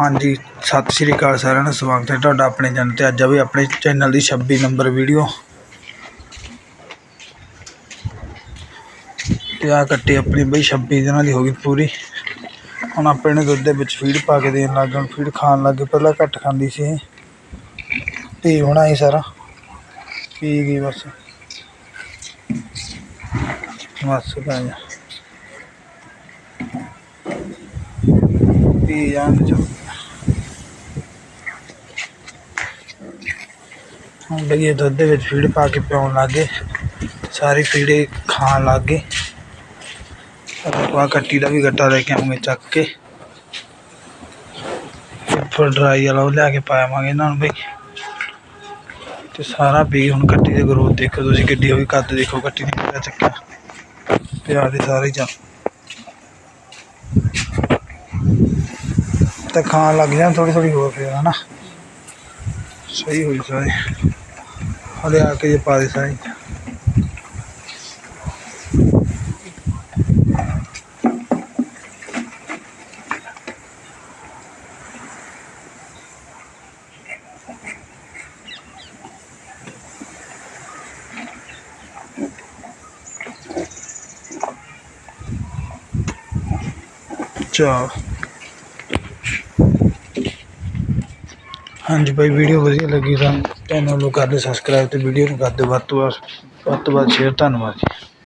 ਹਾਂਜੀ, ਸਤਿ ਸ਼੍ਰੀ ਅਕਾਲ ਸਾਰਿਆਂ ਨੂੰ ਸਵਾਗਤ ਹੈ ਤੁਹਾਡਾ ਆਪਣੇ ਚੈਨਲ ਤੇ। ਅੱਜ ਆ ਵੀ ਆਪਣੇ ਚੈਨਲ ਦੀ 26 ਨੰਬਰ ਵੀਡੀਓ। ਤੇ ਆ ਕੱਟੀ ਆਪਣੀ ਬਈ 26 ਦਿਨਾਂ ਦੀ ਹੋ ਗਈ ਪੂਰੀ। ਹੁਣ ਆਪਣੇ ਨੇ ਦੁੱਧ ਦੇ ਵਿੱਚ ਫੀਡ ਪਾ ਕੇ ਦੇਣ ਲੱਗ ਗਏ। ਫੀਡ ਖਾਣ ਲੱਗ ਗਏ, ਪਹਿਲਾਂ ਘੱਟ ਖਾਂਦੀ ਸੀ ਇਹ। ਤੇ ਹੁਣ ਆਈ ਸਾਰਾ। ਪੀ ਗਈ ਬਸ। ਬਸ ਪੈ ਜਾ ਪੀ ਹੁਣ ਬਈਏ ਦੁੱਧ ਦੇ ਵਿੱਚ ਫੀਡ ਪਾ ਕੇ ਪਿਆਉਣ ਲੱਗ। ਗਏ ਸਾਰੀ ਫੀਡ ਇਹ ਖਾਣ ਲੱਗ। ਗਏ ਆ ਕੱਟੀ ਦਾ ਵੀ ਗੱਟਾ ਲੈ ਕੇ ਆਵਾਂਗੇ ਚੱਕ ਕੇ। ਫਿਰ ਡਰਾਈ ਵਾਲਾ ਉਹ ਲਿਆ ਕੇ ਪਾਵਾਂਗੇ ਇਹਨਾਂ ਨੂੰ ਬਈ। ਤੇ ਸਾਰਾ ਵੀ ਹੁਣ ਕੱਟੀ ਦੇ ਗਰੋਥ ਦੇਖੋ ਤੁਸੀਂ ਕਿੱਡੀ ਹੋਈ, ਕੱਦ ਦੇਖੋ ਕੱਟੀ ਨੇ ਕਿਹੜਾ ਚੱਕਿਆ। ਪਿਆਰ ਦੇ ਸਾਰੇ ਜਾਂ ਤਾਂ ਖਾਣ ਲੱਗ ਜਾਂ ਥੋੜੀ ਥੋੜੀ ਹੋਰ ਫਿਰ, ਹਨਾ। ਸਹੀ ਹੋਈ ਸਾਰੇ। ਹਲੇ ਆ ਕੇ ਜੇ ਪਾ ਦੇ ਸਾਰੇ ਚਾ। ਹਾਂਜੀ ਭਾਈ ਵੀਡੀਓ ਵਧੀਆ ਲੱਗੀ ਤਾਂ ਚੈਨਲ ਨੂੰ ਕਰ ਦਿਓ ਸਬਸਕ੍ਰਾਈਬ ਅਤੇ ਵੀਡੀਓ ਨੂੰ ਕਰ ਦਿਓ। ਵੱਧ ਤੋਂ ਵੱਧ ਵੱਧ ਤੋਂ ਵੱਧ ਸ਼ੇਅਰ ਧੰਨਵਾਦ ਜੀ।